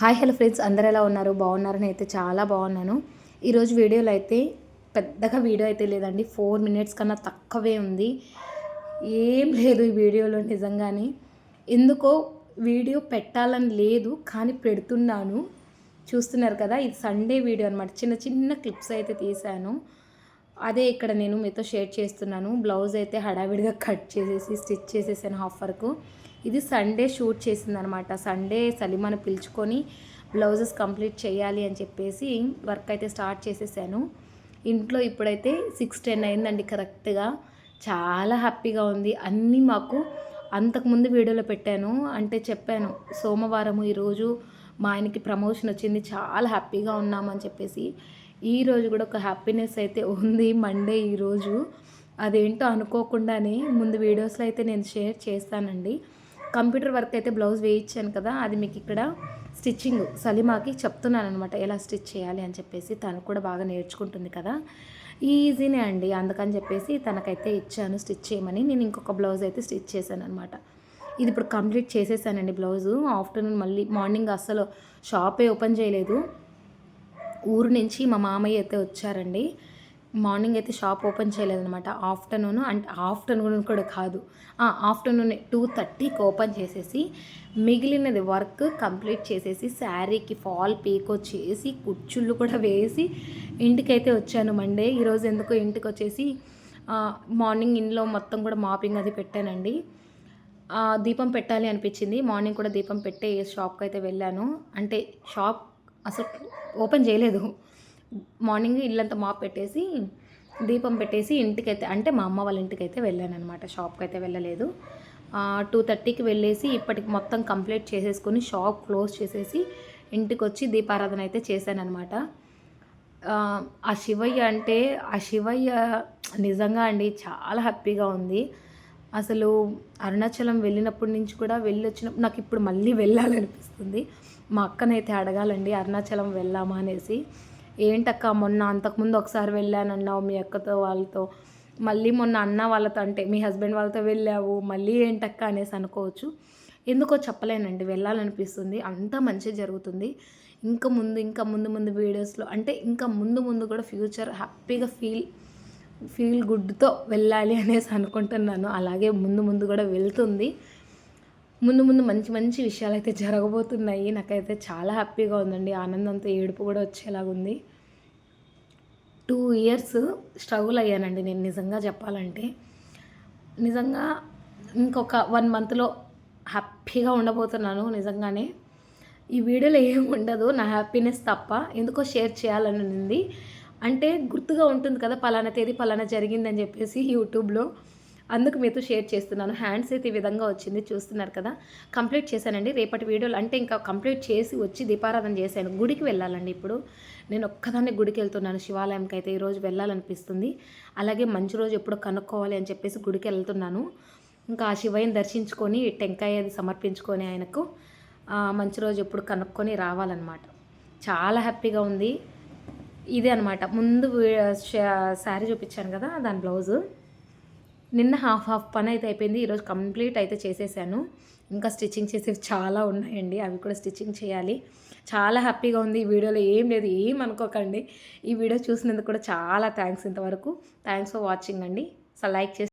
Hi hello friends. అందరు ఎలా ఉన్నారు? బాగున్నారని అయితే చాలా బాగున్నాను. ఈరోజు వీడియోలో అయితే పెద్దగా వీడియో అయితే లేదండి. ఫోర్ మినిట్స్ కన్నా తక్కువే ఉంది. ఏం లేదు ఈ వీడియోలో నిజంగానే. ఎందుకో వీడియో పెట్టాలని లేదు కానీ పెడుతున్నాను. చూస్తున్నారు కదా ఇది సండే వీడియో అనమాట చిన్న చిన్న క్లిప్స్ అయితే తీశాను. అదే ఇక్కడ నేను మీతో షేర్ చేస్తున్నాను. బ్లౌజ్ అయితే హడావిడిగా కట్ చేసేసి స్టిచ్ చేసేసాను హాఫ్ వరకు. ఇది సండే షూట్ చేసిందనమాట. సండే సలీమాను పిలుచుకొని బ్లౌజెస్ కంప్లీట్ చేయాలి అని చెప్పేసి వర్క్ అయితే స్టార్ట్ చేసేసాను. ఇంట్లో ఇప్పుడైతే సిక్స్ టెన్ అయిందండి కరెక్ట్గా. చాలా హ్యాపీగా ఉంది. అన్నీ మాకు అంతకుముందు వీడియోలో పెట్టాను. అంటే చెప్పాను సోమవారం ఈరోజు మా ఆయనకి ప్రమోషన్ వచ్చింది. చాలా హ్యాపీగా ఉన్నామని చెప్పేసి. ఈరోజు కూడా ఒక హ్యాపీనెస్ అయితే ఉంది మండే ఈరోజు. అదేంటో అనుకోకుండానే ముందు వీడియోస్లో అయితే నేను షేర్ చేస్తానండి. కంప్యూటర్ వర్క్ అయితే బ్లౌజ్ వేయించాను కదా అది మీకు ఇక్కడ స్టిచ్చింగ్ సలీమాకి చెప్తున్నాను అనమాట ఎలా స్టిచ్ చేయాలి అని చెప్పేసి తను కూడా బాగా నేర్చుకుంటుంది కదా. ఈజీనే అండి అందుకని చెప్పేసి తనకైతే ఇచ్చాను స్టిచ్ చేయమని నేను ఇంకొక బ్లౌజ్ అయితే స్టిచ్ చేశాను అనమాట ఇది ఇప్పుడు కంప్లీట్ చేసేసానండి బ్లౌజు ఆఫ్టర్నూన్ మళ్ళీ మార్నింగ్ అస్సలు షాపే ఓపెన్ చేయలేదు. ఊరు నుంచి మా మామయ్య అయితే వచ్చారండి. మార్నింగ్ అయితే షాప్ ఓపెన్ చేయలేదనమాట ఆఫ్టర్నూన్ అంటే ఆఫ్టర్నూన్ కూడా కాదు. ఆఫ్టర్నూన్ టూ థర్టీకి ఓపెన్ చేసేసి మిగిలినది వర్క్ కంప్లీట్ చేసేసి శారీకి ఫాల్ పీకో చేసి కుచ్చుళ్ళు కూడా వేసి ఇంటికైతే వచ్చాను మండే. ఈరోజు ఎందుకో ఇంటికి వచ్చేసి మార్నింగ్ ఇంట్లో మొత్తం కూడా మాపింగ్ అది పెట్టానండి. దీపం పెట్టాలి అనిపించింది. మార్నింగ్ కూడా దీపం పెట్టే షాప్కి అయితే వెళ్ళాను. అంటే షాప్ అసలు ఓపెన్ చేయలేదు. మార్నింగ్ ఇల్లంతా మాప్ పెట్టేసి దీపం పెట్టేసి ఇంటికైతే అంటే మా అమ్మ వాళ్ళ ఇంటికైతే వెళ్ళాను అనమాట షాప్కి అయితే వెళ్ళలేదు టూ థర్టీకి వెళ్ళేసి ఇప్పటికి మొత్తం కంప్లీట్ చేసేసుకొని షాప్ క్లోజ్ చేసేసి ఇంటికి వచ్చి దీపారాధన అయితే చేశాను అనమాట ఆ శివయ్య అంటే ఆ శివయ్య నిజంగా అండి చాలా హ్యాపీగా ఉంది. అసలు అరుణాచలం వెళ్ళినప్పటి నుంచి కూడా వెళ్ళి వచ్చిన నాకు ఇప్పుడు మళ్ళీ వెళ్ళాలనిపిస్తుంది. మా అక్కనైతే అడగాలండి అరుణాచలం వెళ్ళామా అనేసి. ఏంటక్క మొన్న అంతకుముందు ఒకసారి వెళ్ళానన్నావు మీ అక్కతో వాళ్ళతో. మళ్ళీ మొన్న అన్న వాళ్ళతో అంటే మీ హస్బెండ్ వాళ్ళతో వెళ్ళావు. మళ్ళీ ఏంటక్క అనేసి అనుకోవచ్చు. ఎందుకో చెప్పలేనండి. వెళ్ళాలనిపిస్తుంది. అంతా మంచి జరుగుతుంది. ఇంకా ముందు ఇంకా ముందు ముందు వీడియోస్లో అంటే ఇంకా ముందు ముందు కూడా ఫ్యూచర్ హ్యాపీగా ఫీల్ ఫీల్ గుడ్తో వెళ్ళాలి అనేసి అనుకుంటున్నాను. అలాగే ముందు ముందు కూడా వెళ్తుంది. ముందు ముందు మంచి మంచి విషయాలు అయితే జరగబోతున్నాయి. నాకైతే చాలా హ్యాపీగా ఉందండి. ఆనందంతో ఏడుపు కూడా వచ్చేలాగుంది టూ ఇయర్స్ స్ట్రగుల్ అయ్యానండి నేను నిజంగా చెప్పాలంటే. నిజంగా ఇంకొక వన్ మంత్లో హ్యాపీగా ఉండబోతున్నాను నిజంగానే. ఈ వీడియోలో ఏం ఉండదు నా హ్యాపీనెస్ తప్ప ఎందుకో షేర్ చేయాలని ఉంది. అంటే గుర్తుగా ఉంటుంది కదా పలానా తేదీ పలానా జరిగిందని చెప్పేసి యూట్యూబ్లో. అందుకు మీతో షేర్ చేస్తున్నాను. హ్యాండ్స్ అయితే ఈ విధంగా వచ్చింది చూస్తున్నారు కదా. కంప్లీట్ చేశానండి. రేపటి వీడియోలు అంటే ఇంకా కంప్లీట్ చేసి వచ్చి దీపారాధన చేశాను. గుడికి వెళ్ళాలండి ఇప్పుడు. నేను ఒక్కదాన్ని గుడికి వెళ్తున్నాను. శివాలయంకి అయితే ఈరోజు వెళ్ళాలనిపిస్తుంది. అలాగే మంచి రోజు ఎప్పుడు కనుక్కోవాలి అని చెప్పేసి గుడికి వెళ్తున్నాను. ఇంకా ఆ శివయ్యని దర్శించుకొని టెంకాయ అది సమర్పించుకొని ఆయనకు మంచి రోజు ఎప్పుడు కనుక్కొని రావాలన్నమాట. చాలా హ్యాపీగా ఉంది. ఇదే అనమాట ముందు శారీ చూపించాను కదా దాని బ్లౌజు. నిన్న హాఫ్ హాఫ్ పని అయితే అయిపోయింది. ఈరోజు కంప్లీట్ అయితే చేసేసాను. ఇంకా స్టిచ్చింగ్ చేసేవి చాలా ఉన్నాయండి. అవి కూడా స్టిచ్చింగ్ చేయాలి. చాలా హ్యాపీగా ఉంది. ఈ వీడియోలో ఏం లేదు. ఏం అనుకోకండి. ఈ వీడియో చూసినందుకు కూడా చాలా థ్యాంక్స్ ఇంతవరకు. థ్యాంక్స్ ఫర్ వాచింగ్ అండి. సో లైక్ చేసి